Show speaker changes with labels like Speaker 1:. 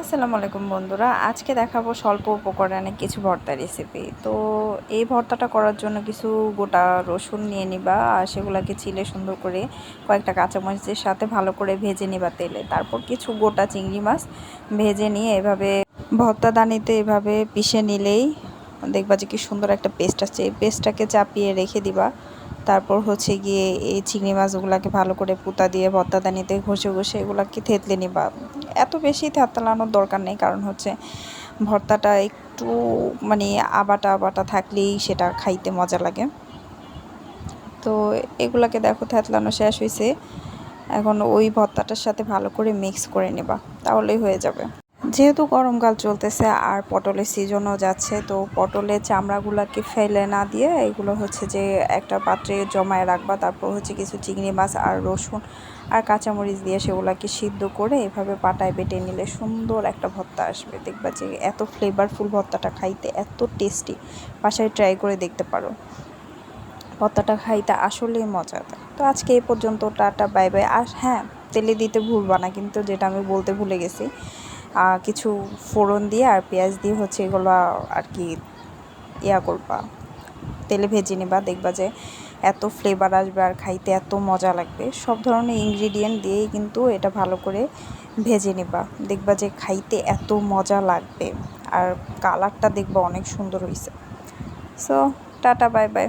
Speaker 1: আসসালামু আলাইকুম বন্ধুরা। আজকে দেখাবো স্বল্প উপকরণে কিছু ভর্তা রেসিপি তো এই ভর্তাটা করার জন্য কিছু গোটা রসুন নিয়ে নিবা, আর সেগুলোকে চিলে সুন্দর করে কয়েকটা কাঁচামরিচের সাথে ভালো করে ভেজে নিবা তেলে। তারপর কিছু গোটা চিংড়ি মাছ ভেজে নিয়ে এভাবে ভর্তা দানিতে এভাবে পিষে নিলেই দেখবা যে কি সুন্দর একটা পেস্ট আসছে। এই পেস্টটাকে চাপিয়ে রেখে দিবা। তারপর হচ্ছে গিয়ে এই চিংড়ি মাছগুলোকে ভালো করে পুতা দিয়ে ভর্তাদানিতে ঘষে ঘষে এগুলোকে থেতলে নিবা। এত বেশি থেতলানোর দরকার নেই, কারণ হচ্ছে ভর্তাটা একটু মানে আবাটা আবাটা থাকলেই সেটা খাইতে মজা লাগে। তো এগুলাকে দেখো থেতলানো শেষ হয়েছে এখন ওই ভর্তাটার সাথে ভালো করে মিক্স করে নেবা, তাহলেই হয়ে যাবে। যেহেতু গরমকাল চলতেছে আর পটলের সিজনও যাচ্ছে, তো পটলের চামড়াগুলোকে ফেলে না দিয়ে এগুলো হচ্ছে যে একটা পাত্রে জমায় রাখবা। তারপর হচ্ছে কিছু চিংড়ি মাছ আর রসুন আর কাঁচামরিচ দিয়ে সেগুলোকে সিদ্ধ করে এভাবে পাটায় বেটে নিলে সুন্দর একটা ভর্তা আসবে। দেখবা যে এত ফ্লেভারফুল ভর্তাটা খাইতে এত টেস্টি বাসায় ট্রাই করে দেখতে পারো। ভর্তাটা খাইতে আসলেই মজা। তো আজকে এই পর্যন্ত, টাটা, বাই বাই। আর হ্যাঁ তেলে দিতে ভুলবা না, কিন্তু যেটা আমি বলতে ভুলে গেছি কিছু ফোড়ন দিয়ে আর পেঁয়াজ দিয়ে হচ্ছে এগুলো আর কি ইয়া করবা, তেলে ভেজে নেবা, দেখবা যে এত ফ্লেভার আসবে আর খাইতে এত মজা লাগবে। সব ধরনের ইনগ্রিডিয়েন্ট দিয়েই কিন্তু এটা ভালো করে ভেজে নেবা। দেখবা যে খাইতে এত মজা লাগবে। আর কালারটা দেখবা অনেক সুন্দর হয়েছে সো টাটা বাই বাই